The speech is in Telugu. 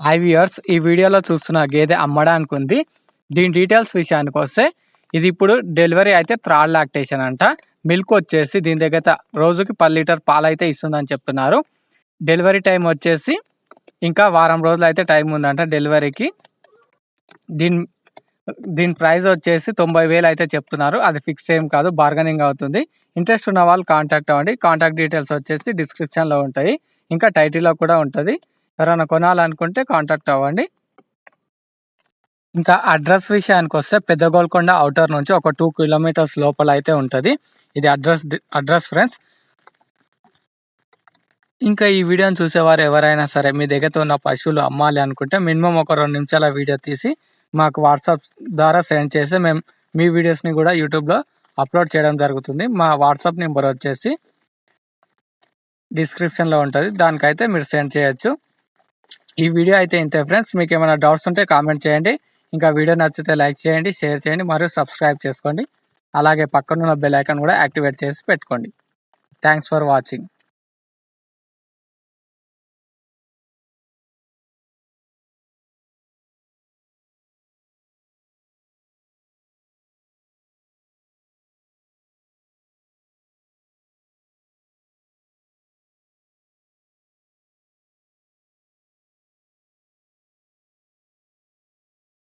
హై వ్యూయర్స్ ఈ వీడియోలో చూస్తున్న గేదె అమ్మడానికి ఉంది దీని డీటెయిల్స్ విషయానికి వస్తే ఇది ఇప్పుడు డెలివరీ అయితే థ్రాడ్ లాక్టేషన్ అంట. మిల్క్ వచ్చేసి దీని దగ్గర రోజుకి పది లీటర్ పాలు అయితే ఇస్తుందని చెప్తున్నారు. డెలివరీ టైం వచ్చేసి ఇంకా వారం రోజులు అయితే టైం ఉందంట డెలివరీకి దీని దీని ప్రైస్ వచ్చేసి తొంభై వేలు అయితే చెప్తున్నారు. అది ఫిక్స్ ఏం కాదు బార్గెనింగ్ అవుతుంది. ఇంట్రెస్ట్ ఉన్న వాళ్ళు కాంటాక్ట్ అవ్వండి. కాంటాక్ట్ డీటెయిల్స్ వచ్చేసి డిస్క్రిప్షన్లో ఉంటాయి. ఇంకా టైటిల్లో కూడా ఉంటుంది. ఎవరైనా కొనాలనుకుంటే కాంటాక్ట్ అవ్వండి. ఇంకా అడ్రస్ విషయానికి వస్తే పెద్ద గోల్కొండ అవుటర్ నుంచి ఒక టూ కిలోమీటర్స్ లోపల అయితే ఉంటుంది. ఇది అడ్రస్ అడ్రస్ ఫ్రెండ్స్. ఇంకా ఈ వీడియోని చూసేవారు ఎవరైనా సరే మీ దగ్గరతో ఉన్న పశువులు అమ్మాలి అనుకుంటే మినిమం ఒక రెండు నిమిషాల వీడియో తీసి మాకు వాట్సాప్ ద్వారా సెండ్ చేసి మేము మీ వీడియోస్ని కూడా యూట్యూబ్లో అప్లోడ్ చేయడం జరుగుతుంది. మా వాట్సాప్ నెంబర్ వచ్చేసి డిస్క్రిప్షన్లో ఉంటుంది. దానికైతే మీరు సెండ్ చేయొచ్చు. ఈ వీడియో అయితే ఇంతే ఫ్రెండ్స్ మీకు ఏమైనా డౌట్స్ ఉంటే కామెంట్ చేయండి. ఇంకా వీడియో నచ్చితే లైక్ చేయండి షేర్ చేయండి మరియు సబ్స్క్రైబ్ చేసుకోండి. అలాగే పక్కనున్న బెల్ ఐకాన్ కూడా యాక్టివేట్ చేసి పెట్టుకోండి. Thanks for watching